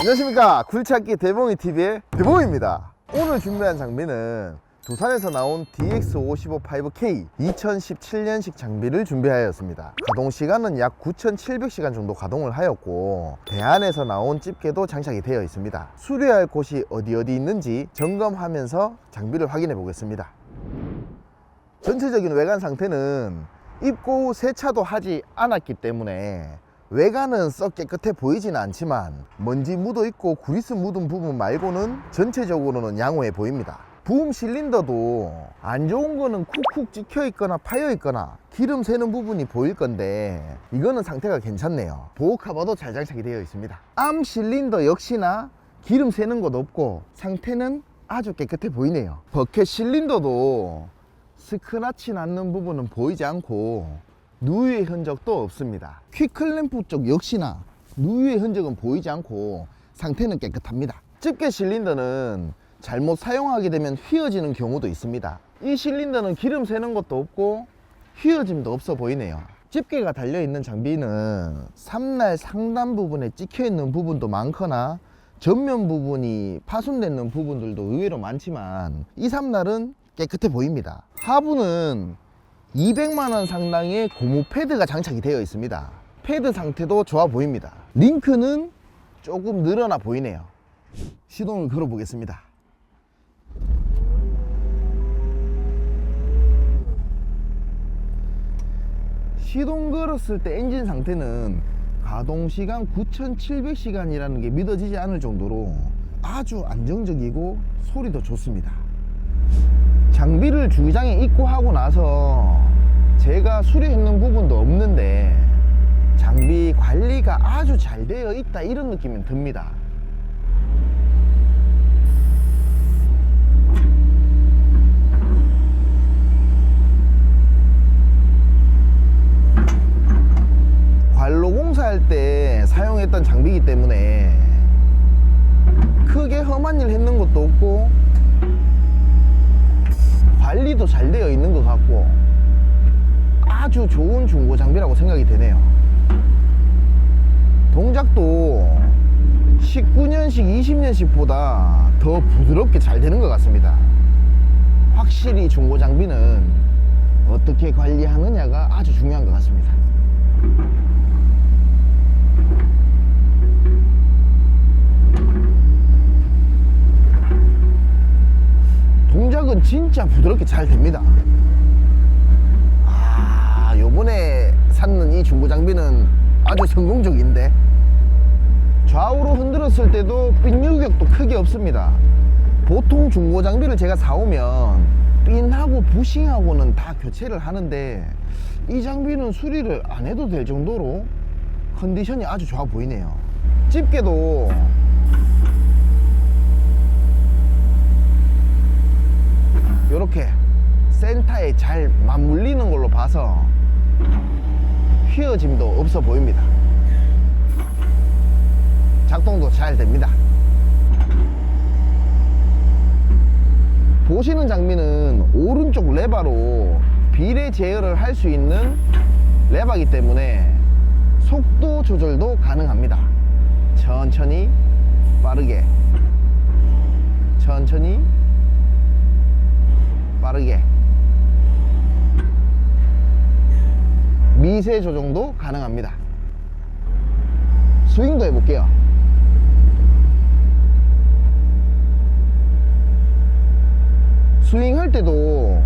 안녕하십니까. 굴찾기 대봉이 TV의 대봉입니다. 오늘 준비한 장비는 두산에서 나온 DX55 5K 2017년식 장비를 준비하였습니다. 가동 시간은 약 9,700시간 정도 가동을 하였고 대안에서 나온 집게도 장착이 되어 있습니다. 수리할 곳이 어디 어디 있는지 점검하면서 장비를 확인해 보겠습니다. 전체적인 외관 상태는 입고 후 세차도 하지 않았기 때문에 외관은 썩 깨끗해 보이지는 않지만 먼지 묻어 있고 구리스 묻은 부분 말고는 전체적으로는 양호해 보입니다. 부음 실린더도 안 좋은 거는 쿡쿡 찍혀 있거나 파여 있거나 기름 새는 부분이 보일 건데 이거는 상태가 괜찮네요. 보호 카버도 잘 장착이 되어 있습니다. 암 실린더 역시나 기름 새는 것 없고 상태는 아주 깨끗해 보이네요. 버켓 실린더도 스크라치 났는 부분은 보이지 않고 누유의 흔적도 없습니다. 퀵클램프 쪽 역시나 누유의 흔적은 보이지 않고 상태는 깨끗합니다. 집게 실린더는 잘못 사용하게 되면 휘어지는 경우도 있습니다. 이 실린더는 기름 새는 것도 없고 휘어짐도 없어 보이네요. 집게가 달려있는 장비는 삼날 상단 부분에 찍혀 있는 부분도 많거나 전면 부분이 파손되는 부분들도 의외로 많지만 이 삼날은 깨끗해 보입니다. 하부는 200만원 상당의 고무 패드가 장착이 되어 있습니다. 패드 상태도 좋아 보입니다. 링크는 조금 늘어나 보이네요. 시동을 걸어 보겠습니다. 시동 걸었을 때 엔진 상태는 가동 시간 9,700시간이라는 게 믿어지지 않을 정도로 아주 안정적이고 소리도 좋습니다. 장비를 주기장에 입고하고 나서 제가 수리했는 부분도 없는데 장비 관리가 아주 잘 되어 있다 이런 느낌이 듭니다. 관로 공사할 때 사용했던 장비이기 때문에 크게 험한 일 했는 것도 없고 잘 되어 있는 것 같고 아주 좋은 중고 장비라고 생각이 되네요. 동작도 19년식, 20년식보다 더 부드럽게 잘 되는 것 같습니다. 확실히 중고 장비는 어떻게 관리하느냐가 아주 중요한 것 같습니다. 동작은 진짜 부드럽게 잘 됩니다. 아, 요번에 샀는 이 중고 장비는 아주 성공적인데 좌우로 흔들었을 때도 삔 유격도 크게 없습니다. 보통 중고 장비를 제가 사오면 삔하고 부싱하고는 다 교체를 하는데 이 장비는 수리를 안 해도 될 정도로 컨디션이 아주 좋아 보이네요. 집게도 이렇게 센터에 잘 맞물리는 걸로 봐서 휘어짐도 없어 보입니다. 작동도 잘 됩니다. 보시는 장비는 오른쪽 레바로 비례 제어를 할 수 있는 레바이기 때문에 속도 조절도 가능합니다. 천천히 빠르게 천천히 빠르게 미세 조정도 가능합니다. 스윙도 해볼게요. 스윙할 때도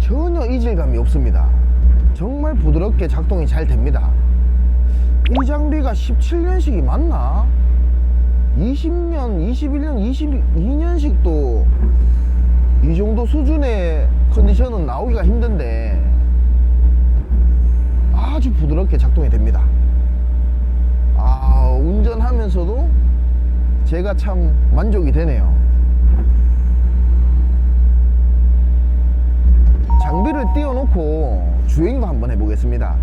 전혀 이질감이 없습니다. 정말 부드럽게 작동이 잘 됩니다. 이 장비가 17년식이 맞나? 20년, 21년, 22년식도 이 정도 수준의 컨디션은 나오기가 힘든데 아주 부드럽게 작동이 됩니다. 아, 운전하면서도 제가 참 만족이 되네요. 장비를 띄워놓고 주행도 한번 해보겠습니다.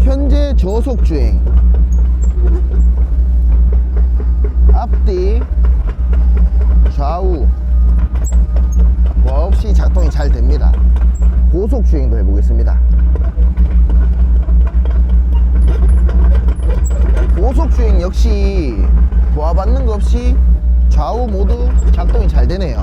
현재 저속 주행. 앞뒤, 좌우, 뭐 없이 작동이 잘 됩니다. 고속 주행도 해보겠습니다. 고속 주행 역시 도와받는 거 없이 좌우 모두 작동이 잘 되네요.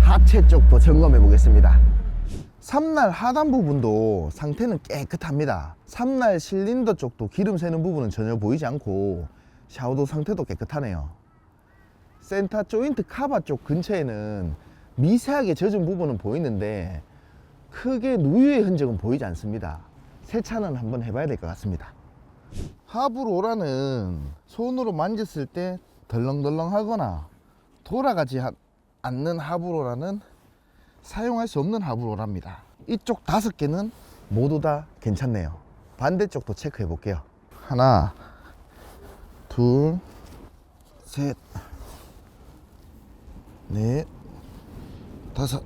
하체 쪽도 점검해 보겠습니다. 삼날 하단 부분도 상태는 깨끗합니다. 삼날 실린더 쪽도 기름 새는 부분은 전혀 보이지 않고 샤워도 상태도 깨끗하네요. 센터 조인트 카바 쪽 근처에는 미세하게 젖은 부분은 보이는데 크게 누유의 흔적은 보이지 않습니다. 세차는 한번 해봐야 될 것 같습니다. 하브로라는 손으로 만졌을 때 덜렁덜렁 하거나 돌아가지 하- 않는 하브로라는 사용할 수 없는 하브로랍니다. 이쪽 다섯 개는 모두 다 괜찮네요. 반대쪽도 체크해 볼게요. 하나, 둘, 셋, 넷, 다섯.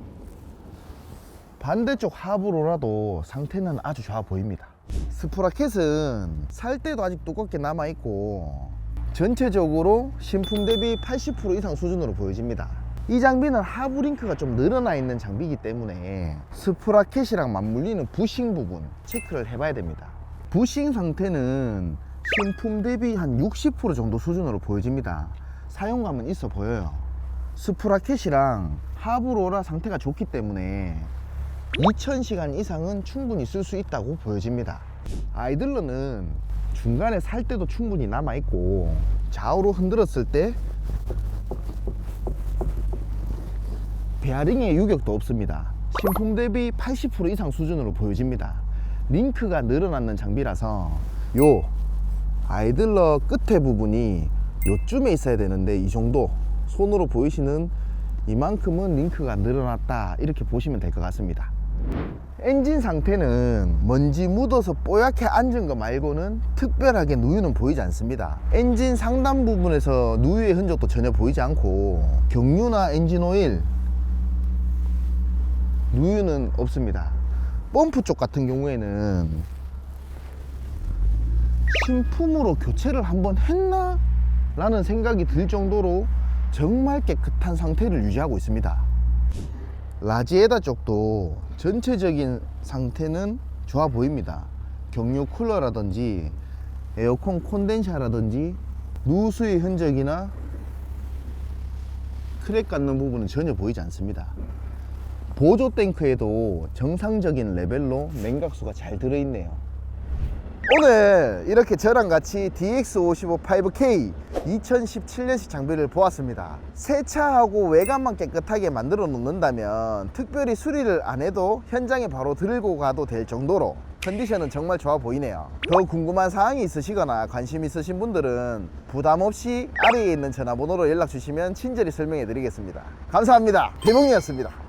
반대쪽 하브로라도 상태는 아주 좋아 보입니다. 스프라켓은 살 때도 아직 두껍게 남아 있고 전체적으로 신품 대비 80% 이상 수준으로 보여집니다. 이 장비는 하부 링크가 좀 늘어나 있는 장비이기 때문에 스프라켓이랑 맞물리는 부싱 부분 체크를 해봐야 됩니다. 부싱 상태는 신품 대비 한 60% 정도 수준으로 보여집니다. 사용감은 있어 보여요. 스프라켓이랑 하부로라 상태가 좋기 때문에 2000시간 이상은 충분히 쓸 수 있다고 보여집니다. 아이들러는 중간에 살 때도 충분히 남아있고 좌우로 흔들었을 때 베어링의 유격도 없습니다. 신품 대비 80% 이상 수준으로 보여집니다. 링크가 늘어났는 장비라서 요 아이들러 끝에 부분이 요쯤에 있어야 되는데 이 정도 손으로 보이시는 이만큼은 링크가 늘어났다 이렇게 보시면 될 것 같습니다. 엔진 상태는 먼지 묻어서 뽀얗게 앉은 거 말고는 특별하게 누유는 보이지 않습니다. 엔진 상단 부분에서 누유의 흔적도 전혀 보이지 않고 경유나 엔진 오일 누유는 없습니다. 펌프 쪽 같은 경우에는 신품으로 교체를 한번 했나? 라는 생각이 들 정도로 정말 깨끗한 상태를 유지하고 있습니다. 라지에다 쪽도 전체적인 상태는 좋아 보입니다. 경유 쿨러라든지 에어컨 콘덴샤라든지 누수의 흔적이나 크랙 같는 부분은 전혀 보이지 않습니다. 보조 탱크에도 정상적인 레벨로 냉각수가 잘 들어있네요. 오늘 이렇게 저랑 같이 DX55 5K 2017년식 장비를 보았습니다. 세차하고 외관만 깨끗하게 만들어 놓는다면 특별히 수리를 안 해도 현장에 바로 들고 가도 될 정도로 컨디션은 정말 좋아 보이네요. 더 궁금한 사항이 있으시거나 관심 있으신 분들은 부담 없이 아래에 있는 전화번호로 연락 주시면 친절히 설명해 드리겠습니다. 감사합니다. 대봉이었습니다.